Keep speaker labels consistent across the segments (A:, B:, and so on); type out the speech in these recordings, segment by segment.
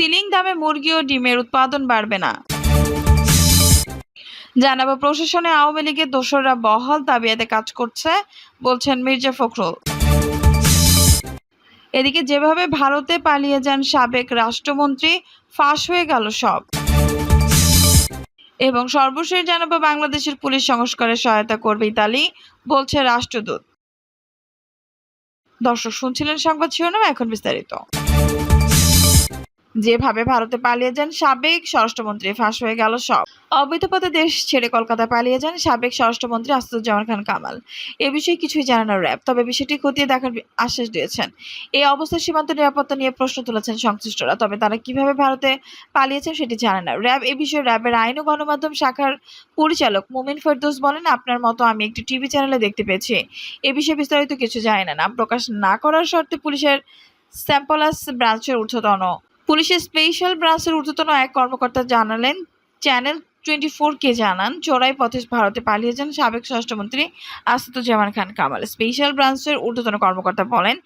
A: Ceiling দামে মুরগি ও ডিমের উৎপাদন বাড়বে না। জানাব প্রশাসনে আওয়ামী লীগের দোসররা বহাল দাবিয়াতে কাজ করছে, বলছেন মির্জা ফখরুল। এদিকে যেভাবে ভারতে পালিয়ে যান সাবেক রাষ্ট্রমন্ত্রী, ফাঁস হয়ে গেল সব। এবং সর্বশেষ জানাব বাংলাদেশের পুলিশ সংস্কারে সহায়তা করবে ইতালি, বলছে রাষ্ট্রদূত। দর্শক শুনছিলেন সংবাদ শিরোনাম, এখন বিস্তারিত। যেভাবে ভারতে পালিয়ে যান সাবেক স্বরাষ্ট্রমন্ত্রী, ফাঁস হয়ে গেল সব। অবৈধ পথে দেশ ছেড়ে কলকাতা পালিয়ে যান সাবেক স্বরাষ্ট্রমন্ত্রী আসাদুজ্জামান খান কামাল। এ বিষয়ে কিছুই জানে না র্যাব, তবে বিষয়টি খতিয়ে দেখার আশ্বাস দিয়েছেন। এই অবস্থায় সীমান্ত নিরাপত্তা নিয়ে প্রশ্ন তুলেছেন সংশ্লিষ্টরা, তবে তারা কীভাবে ভারতে পালিয়েছেন সেটি জানে না। র্যাব এ বিষয়ে র্যাবের আইন ও গণমাধ্যম শাখার পরিচালক মুমিন ফেরদৌস বলেন, আপনার মতো আমি একটি টিভি চ্যানেলে দেখতে পেয়েছি। এ বিষয়ে বিস্তারিত কিছু জানি না। নাম প্রকাশ না করার শর্তে পুলিশের স্যাম্পলাস ব্রাঞ্চের ঊর্ধ্বতন পুলিশের স্পেশাল ব্রাঞ্চের ঊর্ধ্বতন এক কর্মকর্তা জানালেন চ্যানেল টোয়েন্টি কে জানান, চোরাই পথে ভারতে পালিয়ে যান সাবেক স্বরাষ্ট্রমন্ত্রী আসাদুজ্জামান খান কামাল। স্পেশাল ব্রাঞ্চের ঊর্ধ্বতন কর্মকর্তা বলেন,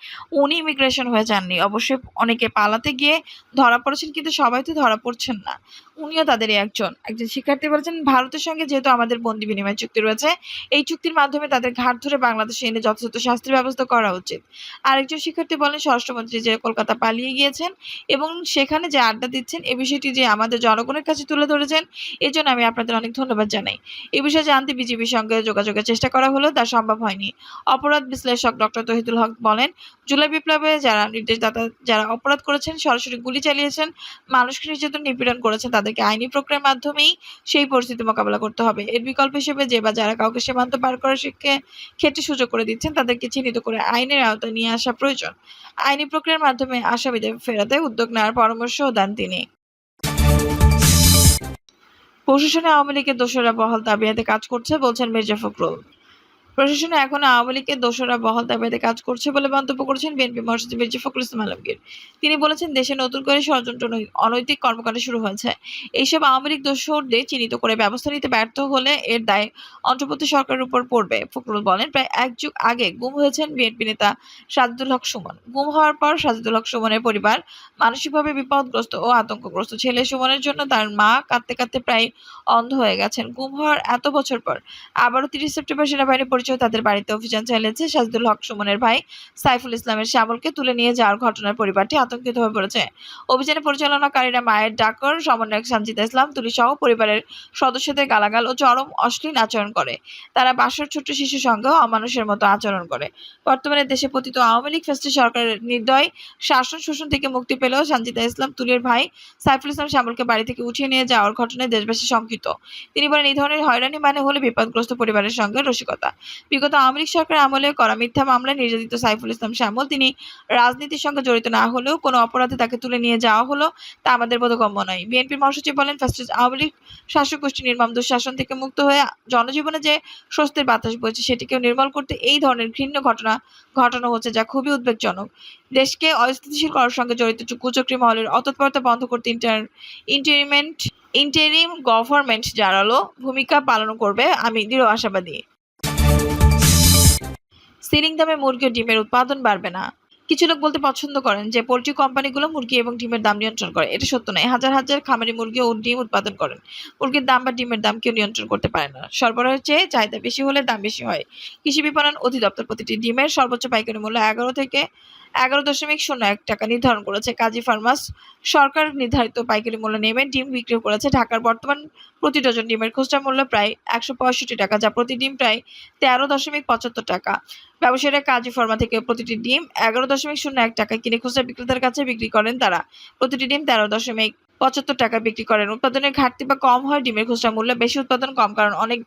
A: উনি ইমিগ্রেশন হয়ে যাননি। অবশ্যই অনেকে পালাতে গিয়ে ধরা পড়েছেন, কিন্তু সবাই তো ধরা পড়ছেন না। উনিও তাদের একজন। একজন শিক্ষার্থী বলেছেন, ভারতের সঙ্গে যেহেতু আমাদের বন্দি বিনিময় চুক্তি রয়েছে, এই চুক্তির মাধ্যমে তাদের ঘাট ধরে বাংলাদেশে এনে যথাযথ শাস্তির ব্যবস্থা করা উচিত। আরেকজন শিক্ষার্থী বলেন, স্বরাষ্ট্রমন্ত্রী যে কলকাতা পালিয়ে গিয়েছেন এবং সেখানে যে আড্ডা দিচ্ছেন, এ বিষয়টি যে আমাদের জনগণের কাছে তুলে ধরেছেন, এজন্য আমি আপনাদের অনেক ধন্যবাদ জানাই। এ বিষয়ে জানতে বিজেপির সঙ্গে যোগাযোগের চেষ্টা করা হলেও তা সম্ভব হয়নি। অপরাধ বিশ্লেষক ডক্টর তহিদুল হক বলেন, জুলাই বিপ্লবে যারা নির্দেশদাতা, যারা অপরাধ করেছেন, সরাসরি গুলি চালিয়েছেন, মানুষকে নির্যাতন, নিপীড়ন করেছেন, তাদেরকে আইনি প্রক্রিয়ার মাধ্যমেই সেই পরিস্থিতি মোকাবেলা করতে হবে। এর বিকল্প হিসেবে যে বা যারা কাউকে সীমান্ত পার করার শিক্ষে ক্ষেত্রে সুযোগ করে দিচ্ছেন, তাদেরকে চিহ্নিত করে আইনের আওতায় নিয়ে আসা প্রয়োজন। আইনি প্রক্রিয়ার মাধ্যমে আসামিদের ফেরাতে উদ্যোগ নেওয়ার পরামর্শও দেন তিনি। প্রশাসনে আওয়ামী লীগের দোষরা বহাল তাবিয়াতে কাজ করছে বলছেন মির্জা ফখরুল। প্রশাসনে এখন আওয়ামী লীগের দোষরা বহাল তাবিয়াতে কাজ করছে বলে মন্তব্য করেছেন বিএনপি মহাসচিব মির্জা ফখরুল ইসলাম আলমগীর। তিনি বলেছেন, দেশে নতুন করে ষড়যন্ত্র অনৈতিক কর্মকাণ্ড শুরু হয়েছে। এইসব আওয়ামী লীগ দোষরদের চিহ্নিত করে ব্যবস্থা নিতে ব্যর্থ হলে এর দায় অন্তর্বর্তী সরকারের উপর পড়বে, ফখরুল বলেন। প্রায় এক যুগ আগে গুম হয়েছেন বিএনপি নেতা সাজিদুল হক সুমন। গুম হওয়ার পর সাজিদুল হক সুমনের পরিবার মানসিকভাবে বিপদগ্রস্ত ও আতঙ্কগ্রস্ত। ছেলে সুমনের জন্য তার মা কাঁদতে কাঁদতে প্রায় অন্ধ হয়ে গেছেন। গুম হওয়ার এত বছর পর আবারও তিরিশ সেপ্টেম্বর সেনাবাহিনী পরিচয় তাদের বাড়িতে অভিযান চালিয়েছে সাজিদুল হক সুমনের ভাই সাইফুল ইসলামের শ্যামলকে তুলে নিয়ে যাওয়ার ঘটনার পরিবারটি আতঙ্কিত হয়ে পড়েছে। অভিযানে পরিচালনাকারীরা মায়ের ডাকর, সমন্বয়ক সঞ্জিতা ইসলাম তুলি সহ পরিবারের সদস্যদের গালাগাল ও চরম অশ্লীল আচরণ করে। তারা বাসর ছোট্ট শিশু সঙ্গেও অমানুষের মতো আচরণ করে। বর্তমানে দেশে পতিত আওয়ামী লীগ ফেস্টি সরকারের নির্দয় শাসন শোষণ থেকে মুক্তি পেলেও সঞ্জিতা ইসলাম, তুলির ভাই সাইফুল ইসলাম শ্যামলকে বাড়ি থেকে উঠিয়ে নিয়ে যাওয়ার ঘটনায় দেশবাসী শঙ্কিত। তিনি বলেন, এই ধরনের হয়রানি মানে হলো বিপদগ্রস্ত পরিবারের সঙ্গে রসিকতা। বিগত আওয়ামী লীগ সরকার আমলে করা মিথ্যা মামলায় নির্যাতিত সাইফুল ইসলাম শ্যামল। তিনি রাজনীতির সঙ্গে জড়িত না হলেও কোনো অপরাধে তাকে তুলে নিয়ে যাওয়া হলো তা আমাদের বোধগম্য নয়। বিএনপির মহাসচিব বলেন, ফ্যাসিস্ট আওয়ামী লীগ শাসক গোষ্ঠী নির্মম দুঃশাসন থেকে মুক্ত হয়ে জনজীবনে যে স্বস্তির বাতাস বইছে, সেটিকেও নির্মল করতে এই ধরনের ঘৃণ্য ঘটনা, ঘটানো হচ্ছে যা খুবই উদ্বেগজনক। দেশকে অস্থিতিশীল করার সঙ্গে জড়িত কুচক্রী মহলের অতৎপরতা বন্ধ করতে ইন্টার ইন্টারিমেন্ট ইন্টারিম গভর্নমেন্ট জারালো ভূমিকা পালন করবে, আমি দৃঢ় আশাবাদী। সিলিং দামে মুরগি ও ডিমের উৎপাদন বাড়বে না। কিছু লোক বলতে পছন্দ করেন যে, পোলট্রি কোম্পানিগুলো মুরগি এবং ডিমের দাম নিয়ন্ত্রণ করে। এটা সত্য নয়। হাজার হাজার খামারি মুরগি ও ডিম উৎপাদন করেন। মুরগির দাম বা ডিমের দাম কেউ নিয়ন্ত্রণ করতে পারে না। সরবরাহের চেয়ে চাহিদা বেশি হলে দাম বেশি হয়। কৃষি বিপণন অধিদপ্তর প্রতিটি ডিমের সর্বোচ্চ পাইকারি মূল্য এগারো থেকে এগারো দশমিক শূন্য এক টাকা নির্ধারণ করেছে কাজী ফার্মাস। সরকার নির্ধারিত পাইকারি মূল্য নেমে ডিম বিক্রি করেছে ঢাকার বর্তমান প্রতি ডজন ডিমের খুচরা মূল্য প্রায় একশো পঁয়ষট্টি টাকা, যা প্রতি ডিম প্রায় তেরো দশমিক পঁচাত্তর টাকা। ব্যবসায়ীরা কাজী ফর্মা থেকে প্রতিটি ডিম এগারো দশমিক শূন্য এক টাকায় কিনে খুচরা বিক্রেতার কাছে বিক্রি করেন তারা। প্রতিটি ডিম তেরো দশমিক পঁচাত্তর টাকা বিক্রি করেন। উৎপাদনের ঘাটতি বা কম হয় ডিমের খুচরা মূল্য বেশি উৎপাদন কম, কারণ অনেক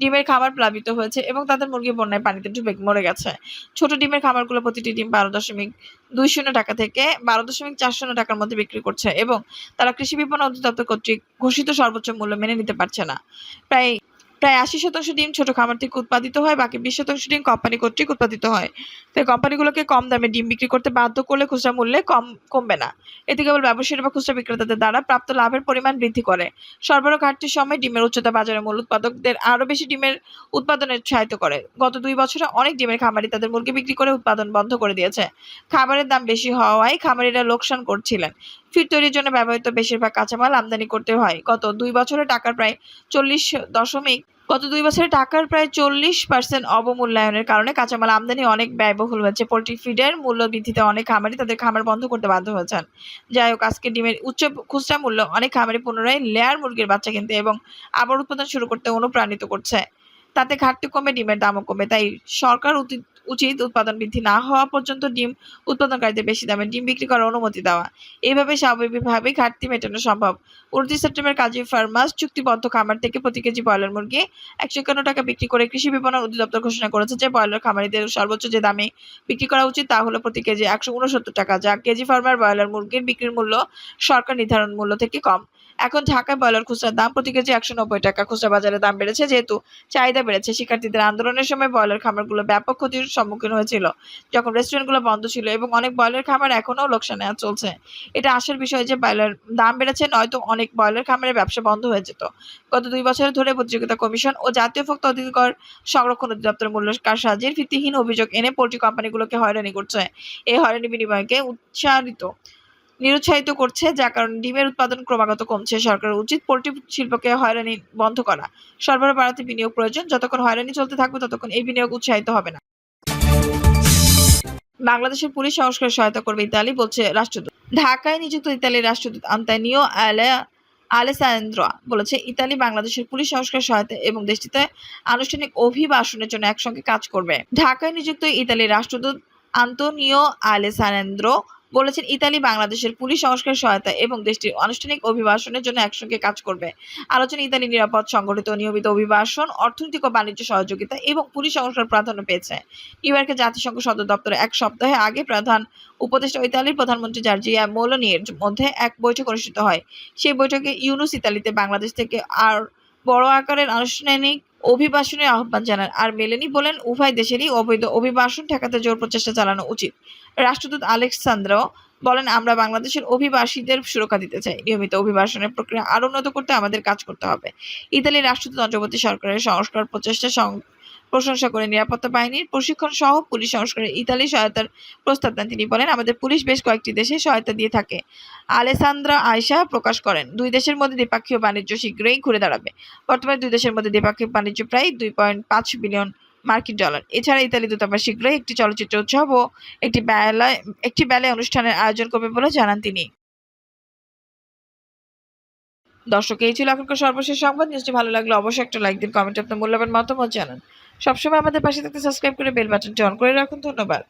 A: ডিমের খামার প্লাবিত হয়েছে এবং তাদের মুরগি বন্যায় পানিতে ডুবে মরে গেছে। ছোট ডিমের খামারগুলো প্রতিটি ডিম বারো দশমিক দুই শূন্য টাকা থেকে বারো দশমিক চার শূন্য টাকার মধ্যে বিক্রি করছে এবং তারা কৃষি বিপণন অধিদপ্তর কর্তৃক ঘোষিত সর্বোচ্চ মূল্য মেনে নিতে পারছে না। প্রায় প্রায় আশি শতাংশ ডিম ছোট খামার থেকে উৎপাদিত হয়, বাকি বিশ শতাংশ ডিম কোম্পানি কর্তৃক উৎপাদিত হয়। তাই কোম্পানিগুলোকে কম দামে ডিম বিক্রি করতে বাধ্য করলে খুচরা মূল্যে কম কমবে না। এতে কেবল ব্যবসায়ী বা খুচরা বিক্রেতাদের দ্বারা প্রাপ্ত লাভের পরিমাণ বৃদ্ধি করে। সরবরাহ ঘাটতির সময় ডিমের উচ্চতা বাজারে মূল উৎপাদকদের আরও বেশি ডিমের উৎপাদনে উৎসাহিত করে। গত দুই বছরে অনেক ডিমের খামারি তাদের মুরগি বিক্রি করে উৎপাদন বন্ধ করে দিয়েছে। খাবারের দাম বেশি হওয়ায় খামারিরা লোকসান করছিলেন। ফিড তৈরির জন্য ব্যবহৃত বেশিরভাগ কাঁচামাল আমদানি করতে হয়। গত দুই বছরে টাকার প্রায় চল্লিশ দশমিক গত দুই বছরে টাকার প্রায় চল্লিশ পার্সেন্ট অবমূল্যায়নের কারণে কাঁচামাল আমদানি অনেক ব্যয়বহুল হয়েছে। পোলট্রি ফিডের মূল্য বৃদ্ধিতে অনেক খামারি তাদের খামার বন্ধ করতে বাধ্য হয়েছেন। যাই হোক, আজকে ডিমের উচ্চ খুচরা মূল্য অনেক খামারি পুনরায় লেয়ার মুরগির বাচ্চা কিনতে এবং আবার উৎপাদন শুরু করতে অনুপ্রাণিত করছে। তাতে ঘাটতি কমে ডিমের দামও কমে, তাই সরকার উচিত উৎপাদন বৃদ্ধি না হওয়া পর্যন্ত ডিম উৎপাদনকারীদের বেশি দামে ডিম বিক্রি করার অনুমতি দেওয়া। এইভাবে স্বাভাবিকভাবেই ঘাটতি মেটানো সম্ভব। উনত্রিশ সেপ্টেম্বর কাজী ফার্মাস চুক্তিবদ্ধ খামার থেকে প্রতি কেজি ব্রয়লার মুরগি একশো একান্ন টাকা বিক্রি করে কৃষি বিপণন অধিদপ্তর ঘোষণা করেছে যে, ব্রয়লার খামারিদের সর্বোচ্চ যে দামে বিক্রি করা উচিত তা হলো প্রতি কেজি একশো উনসত্তর টাকা, যা কেজি ফার্মার ব্রয়লার মুরগির বিক্রির মূল্য সরকার নির্ধারণ মূল্য থেকে কম। এখন ঢাকায় ব্রয়লার খুচরার দাম প্রতি কেজি একশো নব্বই টাকা। খুচরা বাজারে দাম বেড়েছে, যেহেতু চাহিদা বেড়েছে, শিক্ষার্থীদের আন্দোলনের সময় ব্রয়লার খামারগুলো ব্যাপক ক্ষতির সম্মুখীন হয়েছিল। যখন রেস্টুরেন্টগুলো বন্ধ ছিল এবং অনেক ব্রয়লার খামার এখনও লোকসানে চলছে, এটা আসার বিষয় যে ব্রয়লার দাম বেড়েছে, নয়তো অনেক ব্রয়লার খামারের ব্যবসা বন্ধ হয়ে যেত। গত দুই বছর ধরে প্রতিযোগিতা কমিশন ও জাতীয় ভোক্তা অধিকার সংরক্ষণ অধিদপ্তর মূল্য কারসাজির ভিত্তিহীন অভিযোগ এনে পোল্ট্রি কোম্পানিগুলোকে হয়রানি করছে। এই হয়রানি বিনিময়কে উৎসাহিত নিরুৎসাহিত করছে, যার কারণে ডিমের উৎপাদন ক্রমাগত কমছে। সরকারের উচিত পোল্ট্রি শিল্পকে হয়রানি বন্ধ করা। সরবরাহ বাড়াতে বিনিয়োগ প্রয়োজন, যতক্ষণ হয়রানি চলতে থাকবে ততক্ষণ এই বিনিয়োগ উৎসাহিত হবে না। বাংলাদেশের পুলিশ সংস্কার সহায়তা করবে ইতালি, বলছে রাষ্ট্রদূত। ঢাকায় নিযুক্ত ইতালির রাষ্ট্রদূত আন্তানিও আলে আলেসান্দ্রা বলেছে, ইতালি বাংলাদেশের পুলিশ সংস্কার সহায়তা এবং দেশটিতে আনুষ্ঠানিক অভিবাসনের জন্য একসঙ্গে কাজ করবে। ঢাকায় নিযুক্ত ইতালির রাষ্ট্রদূত আন্তোনিও আলেসান্দ্রো বলেছেন, ইতালি, বাংলাদেশের পুলিশ সংস্কার সহায়তা এবং দেশটির আনুষ্ঠানিক অভিবাসনের জন্য একসঙ্গে কাজ করবে। আলোচনা, ইতালি নিরাপদ, সংগঠিত, নিয়মিত অভিবাসন, অর্থনৈতিক ও বাণিজ্য সহযোগিতা এবং পুলিশ সংস্কার প্রাধান্য পেয়েছে। নিউ ইয়র্কে জাতিসংঘ সদর দপ্তরে এক সপ্তাহে আগে প্রধান উপদেষ্টা ইতালির প্রধানমন্ত্রী জার্জিয়া মোলোনির মধ্যে এক বৈঠক অনুষ্ঠিত হয়। সেই বৈঠকে ইউনুস ইতালিতে বাংলাদেশ থেকে আর বড় আকারের আনুষ্ঠানিক অভিবাসনের আহ্বান জানান। আর মেলেনি বলেন, উভয় দেশেরই অবৈধ অভিবাসন ঠেকাতে জোর প্রচেষ্টা চালানো উচিত। রাষ্ট্রদূত আলেকসান্দ্র বলেন, আমরা বাংলাদেশের অভিবাসীদের সুরক্ষা দিতে চাই। নিয়মিত অভিবাসনের প্রক্রিয়া আরও উন্নত করতে আমাদের কাজ করতে হবে। ইতালির রাষ্ট্রদূত অন্তর্বর্তী সরকারের সংস্কার প্রচেষ্টা প্রশংসা করে নিরাপত্তা বাহিনীর প্রশিক্ষণ সহ পুলিশ সংস্কারে ইতালি সহায়তার প্রস্তাব দেন। তিনি বলেন, আমাদের পুলিশ বেশ কয়েকটি দেশে সহায়তা দিয়ে থাকে। আলেসান্দ্রা আয়সা প্রকাশ করেন, দুই দেশের মধ্যে দ্বিপাক্ষীয় বাণিজ্য শীঘ্রই ঘুরে দাঁড়াবে। বর্তমানে দুই দেশের মধ্যে দ্বিপাক্ষিক বাণিজ্য প্রায় দুই পয়েন্ট পাঁচ বিলিয়ন মার্কিন ডলার। এছাড়া ইতালি দূতাবাস শীঘ্রই একটি চলচ্চিত্র উৎসব ও একটি বেলায় একটি বেলায় অনুষ্ঠানের আয়োজন করবে বলে জানান তিনি। দর্শক, এই ছিল এখনকার সর্বশেষ সংবাদ। নিউজটি ভালো লাগলে অবশ্যই একটা লাইক দিন, কমেন্টে আপনার মূল্যবান মতামত জানান। সবসময় আমাদের পাশে থাকতে সাবস্ক্রাইব করে বেল বাটনটি অন করে রাখুন। ধন্যবাদ।